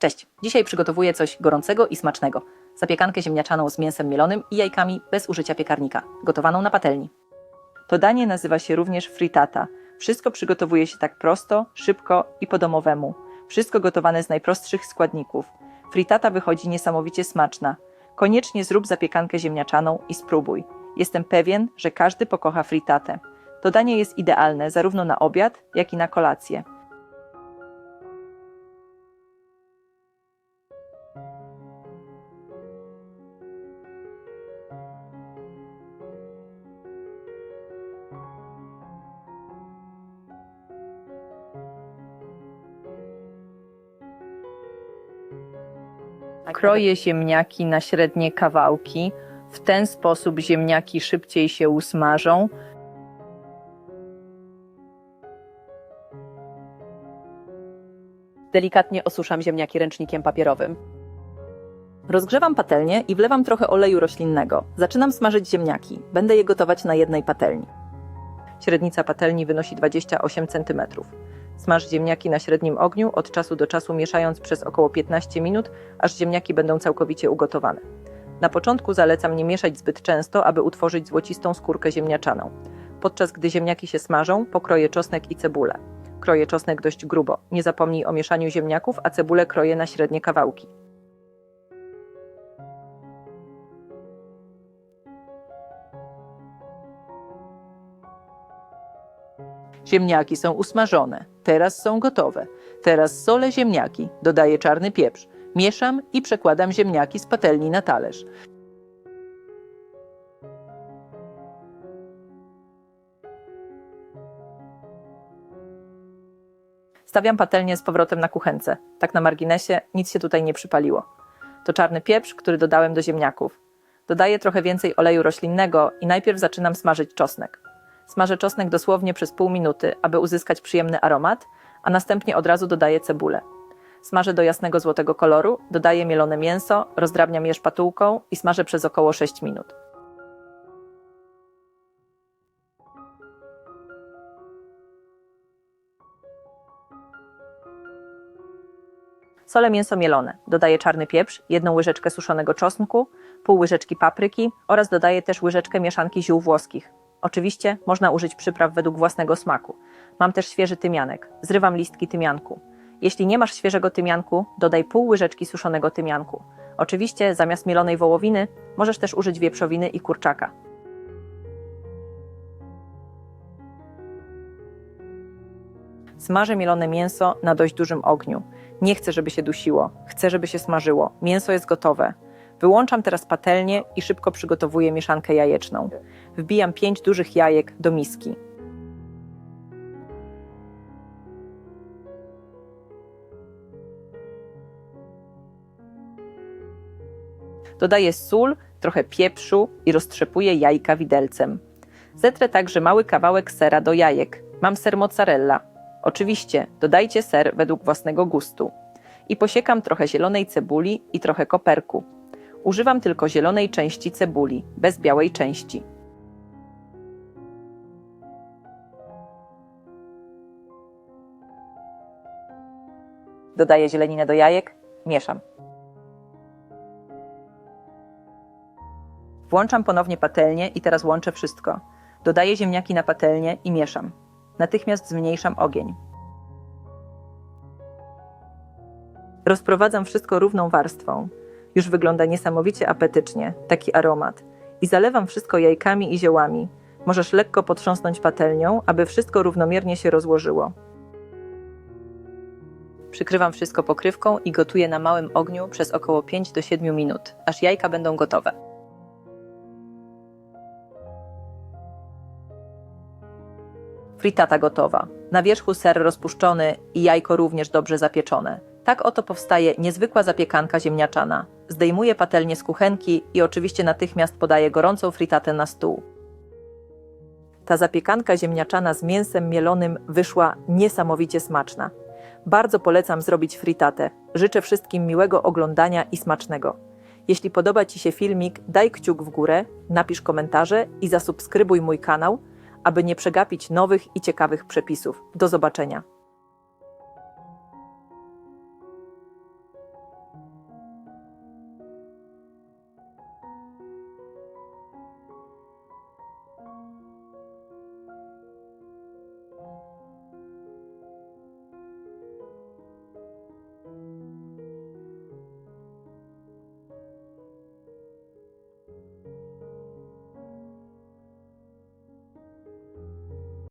Cześć! Dzisiaj przygotowuję coś gorącego i smacznego. Zapiekankę ziemniaczaną z mięsem mielonym i jajkami bez użycia piekarnika, gotowaną na patelni. To danie nazywa się również frittata. Wszystko przygotowuje się tak prosto, szybko i po domowemu. Wszystko gotowane z najprostszych składników. Frittata wychodzi niesamowicie smaczna. Koniecznie zrób zapiekankę ziemniaczaną i spróbuj. Jestem pewien, że każdy pokocha frittatę. To danie jest idealne zarówno na obiad, jak i na kolację. Kroję ziemniaki na średnie kawałki. W ten sposób ziemniaki szybciej się usmażą. Delikatnie osuszam ziemniaki ręcznikiem papierowym. Rozgrzewam patelnię i wlewam trochę oleju roślinnego. Zaczynam smażyć ziemniaki. Będę je gotować na jednej patelni. Średnica patelni wynosi 28 cm. Smaż ziemniaki na średnim ogniu, od czasu do czasu mieszając przez około 15 minut, aż ziemniaki będą całkowicie ugotowane. Na początku zalecam nie mieszać zbyt często, aby utworzyć złocistą skórkę ziemniaczaną. Podczas gdy ziemniaki się smażą, pokroję czosnek i cebulę. Kroję czosnek dość grubo. Nie zapomnij o mieszaniu ziemniaków, a cebulę kroję na średnie kawałki. Ziemniaki są usmażone. Teraz są gotowe. Teraz solę ziemniaki, dodaję czarny pieprz. Mieszam i przekładam ziemniaki z patelni na talerz. Stawiam patelnię z powrotem na kuchence. Tak na marginesie, nic się tutaj nie przypaliło. To czarny pieprz, który dodałem do ziemniaków. Dodaję trochę więcej oleju roślinnego i najpierw zaczynam smażyć czosnek. Smażę czosnek dosłownie przez pół minuty, aby uzyskać przyjemny aromat, a następnie od razu dodaję cebulę. Smażę do jasnego złotego koloru, dodaję mielone mięso, rozdrabniam je szpatułką i smażę przez około 6 minut. Solę mięso mielone. Dodaję czarny pieprz, jedną łyżeczkę suszonego czosnku, pół łyżeczki papryki oraz dodaję też łyżeczkę mieszanki ziół włoskich. Oczywiście można użyć przypraw według własnego smaku. Mam też świeży tymianek. Zrywam listki tymianku. Jeśli nie masz świeżego tymianku, dodaj pół łyżeczki suszonego tymianku. Oczywiście zamiast mielonej wołowiny możesz też użyć wieprzowiny i kurczaka. Smażę mielone mięso na dość dużym ogniu. Nie chcę, żeby się dusiło. Chcę, żeby się smażyło. Mięso jest gotowe. Wyłączam teraz patelnię i szybko przygotowuję mieszankę jajeczną. Wbijam pięć dużych jajek do miski. Dodaję sól, trochę pieprzu i roztrzepuję jajka widelcem. Zetrę także mały kawałek sera do jajek. Mam ser mozzarella. Oczywiście dodajcie ser według własnego gustu. I posiekam trochę zielonej cebuli i trochę koperku. Używam tylko zielonej części cebuli, bez białej części. Dodaję zieleninę do jajek, mieszam. Włączam ponownie patelnię i teraz łączę wszystko. Dodaję ziemniaki na patelnię i mieszam. Natychmiast zmniejszam ogień. Rozprowadzam wszystko równą warstwą. Już wygląda niesamowicie apetycznie, taki aromat. I zalewam wszystko jajkami i ziołami. Możesz lekko potrząsnąć patelnią, aby wszystko równomiernie się rozłożyło. Przykrywam wszystko pokrywką i gotuję na małym ogniu przez około 5 do 7 minut, aż jajka będą gotowe. Frittata gotowa. Na wierzchu ser rozpuszczony i jajko również dobrze zapieczone. Tak oto powstaje niezwykła zapiekanka ziemniaczana. Zdejmuję patelnię z kuchenki i oczywiście natychmiast podaję gorącą fritatę na stół. Ta zapiekanka ziemniaczana z mięsem mielonym wyszła niesamowicie smaczna. Bardzo polecam zrobić fritatę. Życzę wszystkim miłego oglądania i smacznego. Jeśli podoba Ci się filmik, daj kciuk w górę, napisz komentarze i zasubskrybuj mój kanał, aby nie przegapić nowych i ciekawych przepisów. Do zobaczenia.